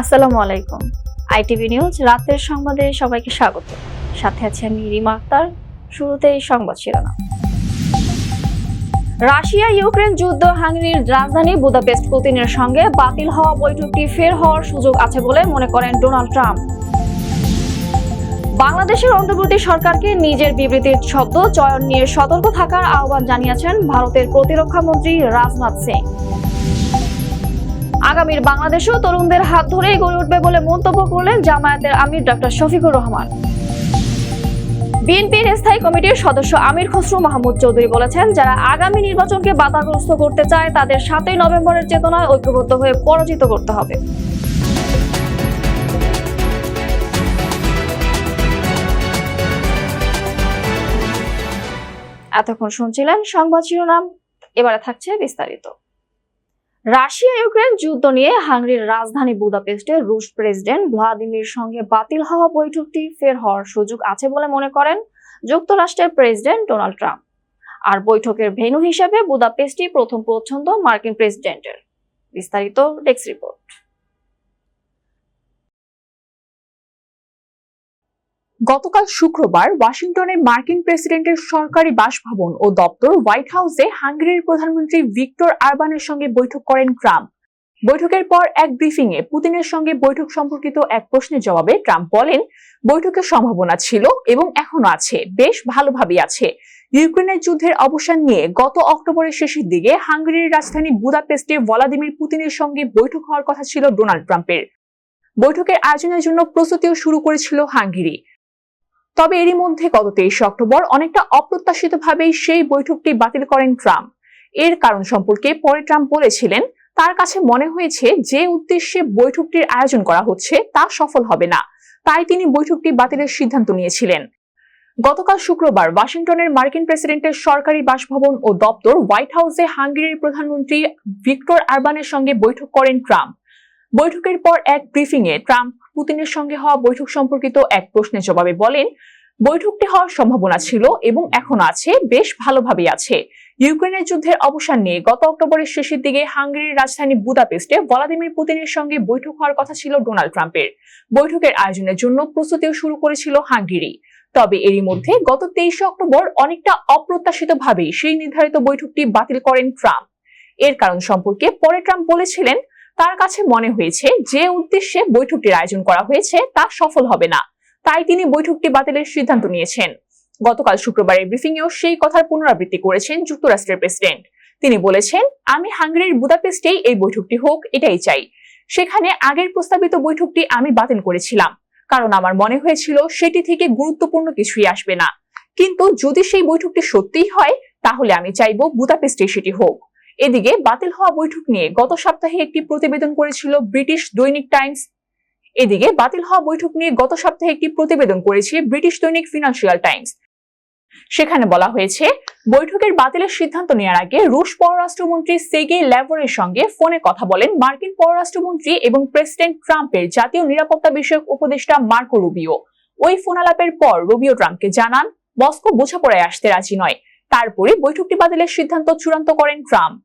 আসসালামু আলাইকুম। ITV news রাতের সংবাদে সবাইকে স্বাগত। সাথে আছে আমি রিমা আক্তার। সংবাদ শিরোনাম। রাশিয়া, ইউক্রেন যুদ্ধ, হাঙ্গেরির রাজধানী বুদাপেস্ট পুতিনের সঙ্গে বাতিল হওয়া বৈঠকটি ফের হওয়ার সুযোগ আছে বলে মনে করেন ডোনাল্ড ট্রাম্প। বাংলাদেশের অন্তর্বর্তী সরকারকে নিজের বিবৃতির শব্দ চয়ন নিয়ে সতর্ক থাকার আহ্বান জানিয়েছেন ভারতের প্রতিরক্ষা মন্ত্রী রাজনাথ সিং। আগামীর বাংলাদেশও তরুণদের হাত ধরেই গড়ে উঠবে বলে মন্তব্য করলেন জামায়াতের আমির ডক্টর শফিকুর রহমান। বিএনপির স্থায়ী কমিটির সদস্য আমির খসরু মাহমুদ চৌধুরী বলেছেন, যারা আগামী নির্বাচনকে বাধাগ্রস্ত করতে চায়, তাদের সাতই নভেম্বরের চেতনায় ঐক্যবদ্ধ হয়ে পরাজিত করতে হবে। এতক্ষণ শুনছিলেন সংবাদ শিরোনাম, এবারে থাকছে বিস্তারিত। রাশিয়া ইউক্রেন যুদ্ধ নিয়ে হাঙ্গেরির রাজধানী বুদাপেস্টে রুশ প্রেসিডেন্ট ভ্লাদিমির সঙ্গে বাতিল হওয়া বৈঠকটি ফের হওয়ার সুযোগ আছে বলে মনে করেন যুক্তরাষ্ট্রের প্রেসিডেন্ট ডোনাল্ড ট্রাম্প। আর বৈঠকের ভেনু হিসেবে বুদাপেস্টই প্রথম পছন্দ মার্কিন প্রেসিডেন্টের। বিস্তারিত ডেস্ক রিপোর্ট। গতকাল শুক্রবার ওয়াশিংটনে মার্কিন প্রেসিডেন্টের সরকারি বাসভবন ও দপ্তর হোয়াইট হাউসে হাঙ্গেরির প্রধানমন্ত্রী ভিক্টর আরবানের সঙ্গে বৈঠক করেন ট্রাম্প। বৈঠকের পর এক ব্রিফিং এ পুতিনের সঙ্গে বৈঠক সম্পর্কিত এক প্রশ্নের জবাবে ট্রাম্প বলেন, বৈঠকের সম্ভাবনা ছিল এবং এখনও আছে, বেশ ভালোভাবেই আছে। ইউক্রেনের যুদ্ধের অবসান নিয়ে গত অক্টোবরের শেষের দিকে হাঙ্গেরির রাজধানী বুদাপেস্টে ভলাদিমির পুতিনের সঙ্গে বৈঠক হওয়ার কথা ছিল ডোনাল্ড ট্রাম্পের। বৈঠকের আয়োজনের জন্য প্রস্তুতিও শুরু করেছিল হাঙ্গেরি। তবে এরই মধ্যে গত তেইশে অক্টোবর অনেকটা অপ্রত্যাশিতভাবেই সেই বৈঠকটি বাতিল করেন ট্রাম্প। এর কারণ সম্পর্কে পরে ট্রাম্প বলেছিলেন, তার কাছে মনে হয়েছে যে উদ্দেশ্যে বৈঠকটির আয়োজন করা হচ্ছে তা সফল হবে না। তাই তিনি বৈঠকটি বাতিলের সিদ্ধান্ত নিয়েছিলেন। গতকাল শুক্রবার ওয়াশিংটনের মার্কিন প্রেসিডেন্টের সরকারি বাসভবন ও দপ্তর হোয়াইট হাউসে হাঙ্গেরির প্রধানমন্ত্রী ভিক্টর আরবানের সঙ্গে বৈঠক করেন ট্রাম্প। বৈঠকের পর এক ব্রিফিংয়ে ট্রাম্প পুতিনের সঙ্গে হওয়া বৈঠক সম্পর্কিত এক প্রশ্নের জবাবে বলেন বৈঠকটি হওয়ার সম্ভাবনা ছিল এবং এখন আছে, বেশ ভালোভাবেই আছে। ইউক্রেনের যুদ্ধের অবসান নিয়ে গত অক্টোবরের শেষের দিকে হাঙ্গেরির রাজধানী বুদাপেস্টে ভলাদিমির পুতিনের সঙ্গে বৈঠক হওয়ার কথা ছিল ডোনাল্ড ট্রাম্পের। বৈঠকের আয়োজনের জন্য প্রস্তুতিও শুরু করেছিল হাঙ্গেরি। তবে এরই মধ্যে গত তেইশে অক্টোবর অনেকটা অপ্রত্যাশিতভাবেই সেই নির্ধারিত বৈঠকটি বাতিল করেন ট্রাম্প। এর কারণ সম্পর্কে পরে ট্রাম্প বলেছিলেন, তার কাছে মনে হয়েছে যে উদ্দেশ্যে বৈঠকটির আয়োজন করা হয়েছে তা সফল হবে না। তাই তিনি বৈঠকটি বাতিলের সিদ্ধান্ত নিয়েছেন। গতকাল শুক্রবারের ব্রিফিং এও সেই কথার পুনরাবৃত্তি করেছেন যুক্তরাষ্ট্রের প্রেসিডেন্ট। তিনি বলেছেন, আমি হাঙ্গেরির বুদাপেস্টেই এই বৈঠকটি হোক, এটাই চাই। সেখানে আগের প্রস্তাবিত বৈঠকটি আমি বাতিল করেছিলাম। কারণ আমার মনে হয়েছিল সেটি থেকে গুরুত্বপূর্ণ কিছুই আসবে না। কিন্তু যদি সেই বৈঠকটি সত্যিই হয়, তাহলে আমি চাইব বুদাপেস্টে সেটি হোক। এদিকে বাতিল হওয়া বৈঠক নিয়ে গত সপ্তাহে একটি প্রতিবেদন করেছিল ব্রিটিশ দৈনিক টাইমস এদিকে বাতিল হওয়া বৈঠক নিয়ে গত সপ্তাহে একটি প্রতিবেদন করেছে ব্রিটিশ দৈনিক ফিনান্সিয়াল টাইমস। সেখানে বলা হয়েছে, বৈঠকের বাতিলের সিদ্ধান্ত নেওয়ার আগে রুশ পররাষ্ট্রমন্ত্রী সেগে ল্যাভরের সঙ্গে ফোনে কথা বলেন মার্কিন পররাষ্ট্রমন্ত্রী এবং প্রেসিডেন্ট ট্রাম্পের জাতীয় নিরাপত্তা বিষয়ক উপদেষ্টা মার্কো রুবিও। ওই ফোনালাপের পর রুবিও ট্রাম্পকে জানান, মস্কো বোঝাপড়ায় আসতে রাজি নয়। তারপরে বৈঠকটি বাতিলের সিদ্ধান্ত চূড়ান্ত করেন ট্রাম্প।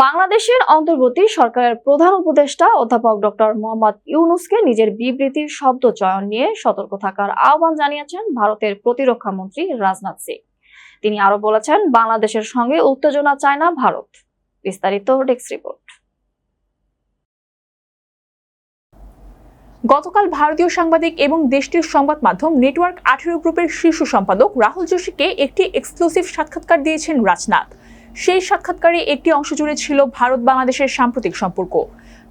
বাংলাদেশের অন্তর্বর্তী সরকারের প্রধান উপদেষ্টা অধ্যাপক ডক্টর মোহাম্মদ ইউনুসকে নিজের বিবৃতির শব্দ চয়ন নিয়ে সতর্ক থাকার আহ্বান জানিয়েছেন ভারতের প্রতিরক্ষা মন্ত্রী রাজনাথ সিং। তিনি আরও বলেছেন, বাংলাদেশের সঙ্গে উত্তেজনা চায় না ভারত। বিস্তারিত ডেস্ক রিপোর্ট। গতকাল ভারতীয় সাংবাদিক এবং দেশটির সংবাদ মাধ্যম নেটওয়ার্ক আঠেরো গ্রুপের শীর্ষ সম্পাদক রাহুল যোশীকে একটি এক্সক্লুসিভ সাক্ষাৎকার দিয়েছেন রাজনাথ। সেই সাক্ষাৎকারে একটি অংশ জুড়ে ছিল ভারত বাংলাদেশের সাম্প্রতিক সম্পর্ক।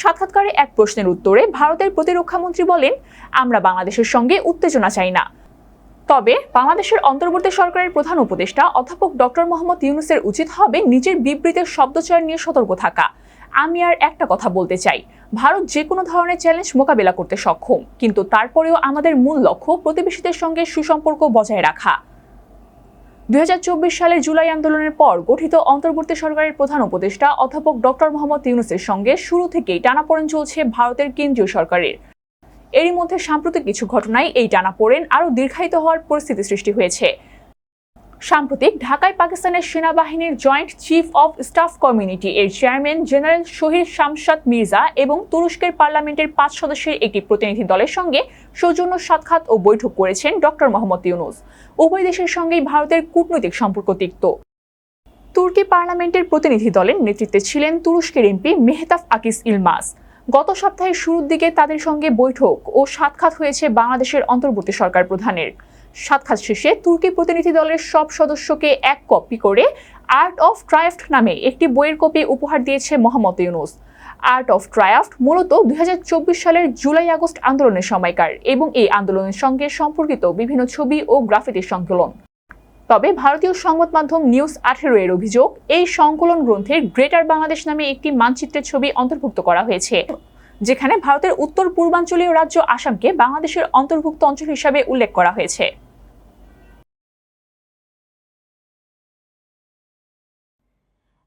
সাক্ষাৎকারে এক প্রশ্নের উত্তরে ভারতের প্রতিরক্ষামন্ত্রী বলেন, আমরা বাংলাদেশের সঙ্গে উত্তেজনা চাই না। তবে বাংলাদেশের অন্তর্বর্তী সরকারের প্রধান উপদেষ্টা অধ্যাপক ডক্টর মোহাম্মদ ইউনুসের উচিত হবে নিজের বিবৃতির শব্দচয়ন নিয়ে সতর্ক থাকা। আমি আর একটা কথা বলতে চাই, ভারত যে কোনো ধরনের চ্যালেঞ্জ মোকাবেলা করতে সক্ষম, কিন্তু তারপরেও আমাদের মূল লক্ষ্য প্রতিবেশীদের সঙ্গে সুসম্পর্ক বজায় রাখা। দুই হাজার চব্বিশ সালের জুলাই আন্দোলনের পর গঠিত অন্তর্বর্তী সরকারের প্রধান উপদেষ্টা অধ্যাপক ডক্টর মোহাম্মদ ইউনুসের সঙ্গে শুরু থেকেই টানাপোড়েন চলছে ভারতের কেন্দ্রীয় সরকারের। এরই মধ্যে সাম্প্রতিক কিছু ঘটনায় এই টানাপোড়েন আরও দীর্ঘায়িত হওয়ার পরিস্থিতি সৃষ্টি হয়েছে। সাম্প্রতিক ঢাকায় পাকিস্তানের সেনাবাহিনীর joint chief of staff community এর চেয়ারম্যান জেনারেল শহীদ শামশাদ মির্জা এবং তুরস্কের পার্লামেন্টের পাঁচ সদস্যের একটি প্রতিনিধি দলের সঙ্গে সৌজন্য সাক্ষাৎ ও বৈঠক করেছেন ডক্টর মোহাম্মদ ইউনুস। উভয় দেশের সঙ্গেই ভারতের কূটনৈতিক সম্পর্ক তিক্ত। তুর্কি পার্লামেন্টের প্রতিনিধি দলের নেতৃত্বে ছিলেন তুরস্কের এমপি মেহতাফ আকিস ইলমাস। গত সপ্তাহের শুরুর দিকে তাদের সঙ্গে বৈঠক ও সাক্ষাৎ হয়েছে বাংলাদেশের অন্তর্বর্তী সরকার প্রধানের। সাক্ষাৎ শেষে তুর্কি প্রতিনিধি দলের সব সদস্যকে এক কপি করে আর্ট অফ ট্রায়াফ্ট নামে একটি বইয়ের কপি উপহার দিয়েছে মোহাম্মদ ইউনুস। আর্ট অফ ট্রায়াফ্ট মূলত দু হাজার চব্বিশ সালের জুলাই আগস্ট আন্দোলনের সময়কার এবং এই আন্দোলনের সঙ্গে সম্পর্কিত বিভিন্ন ছবি ও গ্রাফিতির সংকলন। তবে ভারতীয় সংবাদ মাধ্যম নিউজ আঠেরো এর অভিযোগ, এই সংকলন গ্রন্থের গ্রেটার বাংলাদেশ নামে একটি মানচিত্রের ছবি অন্তর্ভুক্ত করা হয়েছে, যেখানে ভারতের উত্তর পূর্বাঞ্চলীয় রাজ্য আসামকে বাংলাদেশের অন্তর্ভুক্ত অঞ্চল হিসাবে উল্লেখ করা হয়েছে।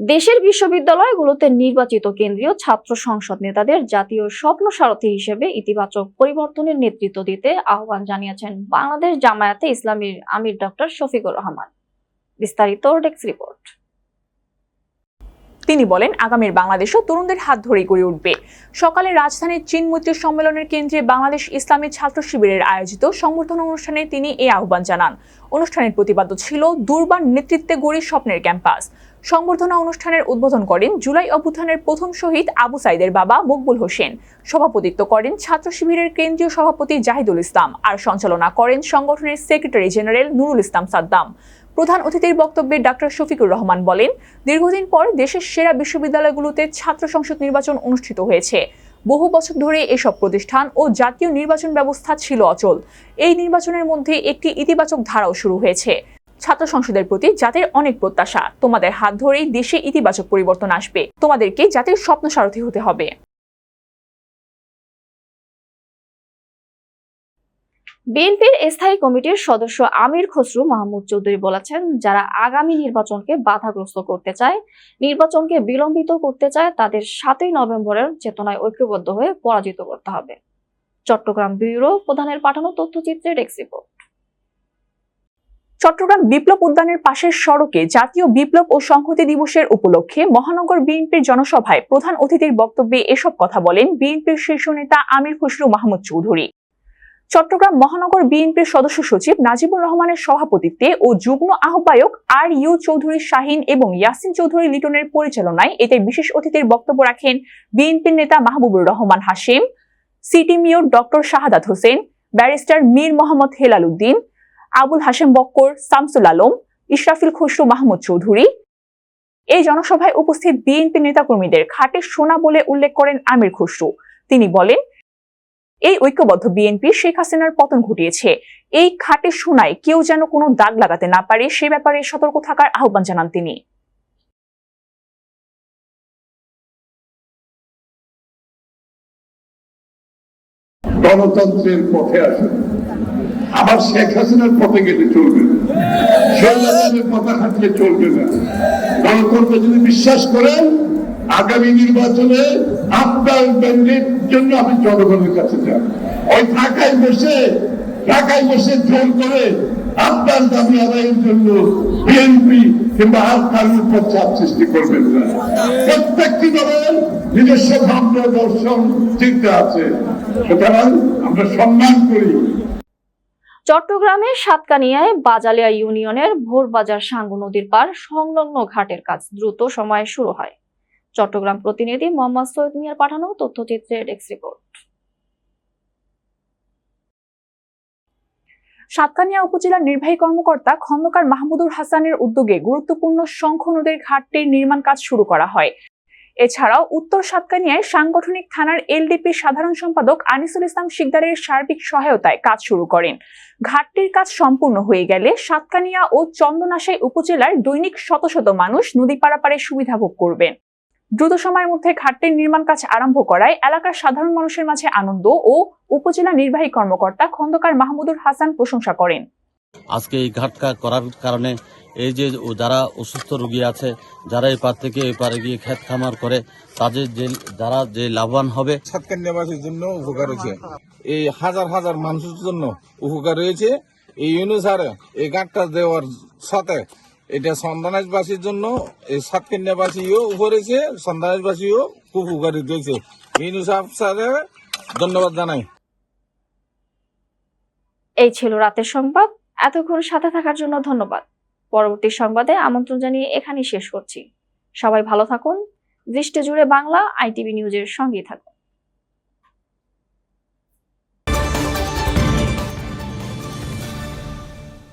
দেশের বিশ্ববিদ্যালয়গুলোতে নির্বাচিত কেন্দ্রীয় ছাত্র সংসদ নেতাদের জাতীয় স্বপ্ন সারথী হিসেবে ইতিবাচক পরিবর্তনের নেতৃত্ব দিতে আহ্বান জানিয়েছেন বাংলাদেশ জামায়াতে ইসলামীর আমির ডক্টর শফিকুর রহমান। বিস্তারিত ডেস্ক রিপোর্ট। তিনি বলেন, আগামীর বাংলাদেশও তরুণদের হাত ধরেই গড়ে উঠবে। সকালে রাজধানীর চীন মৈত্রী সম্মেলনের কেন্দ্রে বাংলাদেশ ইসলামী ছাত্র শিবিরের আয়োজিত সংবর্ধনা অনুষ্ঠানে তিনি এই আহ্বান জানান। অনুষ্ঠানের প্রতিপাদ্য ছিল দুর্বার নেতৃত্বে গড়ি স্বপ্নের ক্যাম্পাস। সংবর্ধনা অনুষ্ঠানের উদ্বোধন করেন জুলাই অভ্যুত্থানের প্রথম শহীদ আবু সাইদের বাবা মকবুল হোসেন। সভাপতিত্ব করেন ছাত্র শিবিরের কেন্দ্রীয় সভাপতি জাহিদুল ইসলাম আর সঞ্চালনা করেন সংগঠনের সেক্রেটারি জেনারেল নুরুল ইসলাম সাদ্দাম। প্রধান অতিথির বক্তব্যে ডক্টর শফিকুর রহমান বলেন, দীর্ঘদিন পর দেশের সেরা বিশ্ববিদ্যালয়গুলোতে ছাত্র সংসদ নির্বাচন অনুষ্ঠিত হয়েছে। বহু বছর ধরে এসব প্রতিষ্ঠান ও জাতীয় নির্বাচন ব্যবস্থা ছিল অচল। এই নির্বাচনের মধ্যে একটি ইতিবাচক ধারাও শুরু হয়েছে। ছাত্র সংসদের প্রতি জাতির অনেক প্রত্যাশা। তোমাদের হাত ধরেই দেশে ইতিবাচক পরিবর্তন আসবে। তোমাদেরকে জাতির স্বপ্ন সারথী হতে হবে। বিএনপির স্থায়ী কমিটির সদস্য আমির খসরু মাহমুদ চৌধুরী বলেছেন, যারা আগামী নির্বাচনকে বাধাগ্রস্ত করতে চায়, নির্বাচনকে বিলম্বিত করতে চায়, তাদের সাতই নভেম্বরের চেতনায় ঐক্যবদ্ধ হয়ে পরাজিত করতে হবে। চট্টগ্রাম ব্যুরো প্রধানের পাঠানো তথ্যচিত্রের ডেস্ক রিপোর্ট। চট্টগ্রাম বিপ্লব উদ্যানের পাশের সড়কে জাতীয় বিপ্লব ও সংহতি দিবসের উপলক্ষে মহানগর বিএনপির জনসভায় প্রধান অতিথির বক্তব্যে এসব কথা বলেন বিএনপির শীর্ষ নেতা আমির খসরু মাহমুদ চৌধুরী। চট্টগ্রাম মহানগর বিএনপির সদস্য সচিব নাজিবুর রহমানের সভাপতিত্বে ও যুগ্ম আহ্বায়ক আর ইউ চৌধুরী শাহিন এবং ইয়াসিন চৌধুরী লিটনের পরিচালনায় এতে বিশেষ অতিথির বক্তব্য রাখেন বিএনপির নেতা Mahbubur Rahman Hashim city mayor doctor Shahadat Hossain, barrister Mir Mohammad Helal Uddin Abul Hashem Bakkar, Shamsul Alam, Israfil Khasru, Mahmud Chowdhury. এই জনসভায় উপস্থিত বিএনপি নেতাকর্মীদের খাটে সোনা বলে উল্লেখ করেন আমির খসরু। তিনি বলেন, এই ঐক্যবদ্ধ বিএনপি শেখ হাসিনার পতন ঘটিয়েছে। এই খাটে সোনায় কেউ যেন কোনো দাগ লাগাতে না পারে, সে ব্যাপারে সতর্ক থাকার আহ্বান জানান তিনি। গণতন্ত্রের পথে আসুন। আবার শেখ হাসিনার পথে গেলে চলবে না। শেখ হাসিনার পথে হাঁটলে চলবে না। গণতন্ত্র যদি বিশ্বাস করেন, আগামী নির্বাচনে আপনার ব্যান্ডের জন্য আপনি জনগণের কাছে যান ওই ঢাকায় বসে ঢাকায় বসে জোর করে আপনার দাবি আদায়ের জন্য বিএনপি কিংবা আর কারোর চাপ সৃষ্টি করবেন না। প্রত্যেকটি দলের নিজস্ব ভাবনা, দর্শন, চিন্তা আছে। সুতরাং আমরা সম্মান করি। চট্টগ্রামের সাতকানিয়ায় বাজালিয়া ইউনিয়নের ভোরবাজার সাঙ্গু নদীর পার সংলগ্ন ঘাটের কাজ দ্রুত সময়ে শুরু হয়। চট্টগ্রাম প্রতিনিধি মোহাম্মদ সৈয়দ মিয়ার পাঠানো তথ্যচিত্রের ডেস্ক রিপোর্ট। সাতকানিয়া উপজেলার নির্বাহী কর্মকর্তা খন্দকার মাহমুদুর হাসানের উদ্যোগে গুরুত্বপূর্ণ শঙ্খ নদীর ঘাটটির নির্মাণ কাজ শুরু করা হয়। এছাড়াও উত্তর সাতকানিয়ায় সাংগঠনিক থানার এলডিপি সাধারণ সম্পাদক আনিসুল ইসলাম শিকদারের সার্বিক সহায়তায় কাজ শুরু করেন। ঘাটটির কাজ সম্পূর্ণ হয়ে গেলে সাতকানিয়া ও চন্দনাশাই উপজেলার দৈনিক শত শত মানুষ নদী পারাপারে সুবিধা ভোগ করবেন। দ্রুত সময়ের মধ্যে ঘাটটির নির্মাণ কাজ আরম্ভ করায় এলাকার সাধারণ মানুষের মাঝে আনন্দ ও উপজেলা নির্বাহী কর্মকর্তা খন্দকার মাহমুদুর হাসান প্রশংসা করেন। আজকে এই ঘাটকা করার কারণে এই যে যারা অসুস্থ রোগী আছে যারা এই পার থেকে এই পারে গিয়ে ক্ষেত খামার করে তাদের যে যারা যে লাভবান হবে সাতকান্যাবাসীর জন্য উপকার হয়েছে। এই হাজার হাজার মানুষের জন্য উপকার হয়েছে। এই অনুসারে এই গাঁটটা দেওয়ার সাথে এটা সন্ধানাসবাসীর জন্য এই সাতকেন্যাবাসীও উপরেছে সন্ধানাসবাসীও খুব উপকারিত হয়েছে। এই অনুসারে ধন্যবাদ জানাই। এই ছিল রাতের সংবাদ। এতক্ষণ সাথে থাকার জন্য ধন্যবাদ। পরবর্তী সংবাদে আমন্ত্রণ জানিয়ে এখানেই শেষ করছি। সবাই ভালো থাকুন। দৃষ্টি জুড়ে বাংলা, আইটিভি নিউজের সঙ্গেই থাকুন।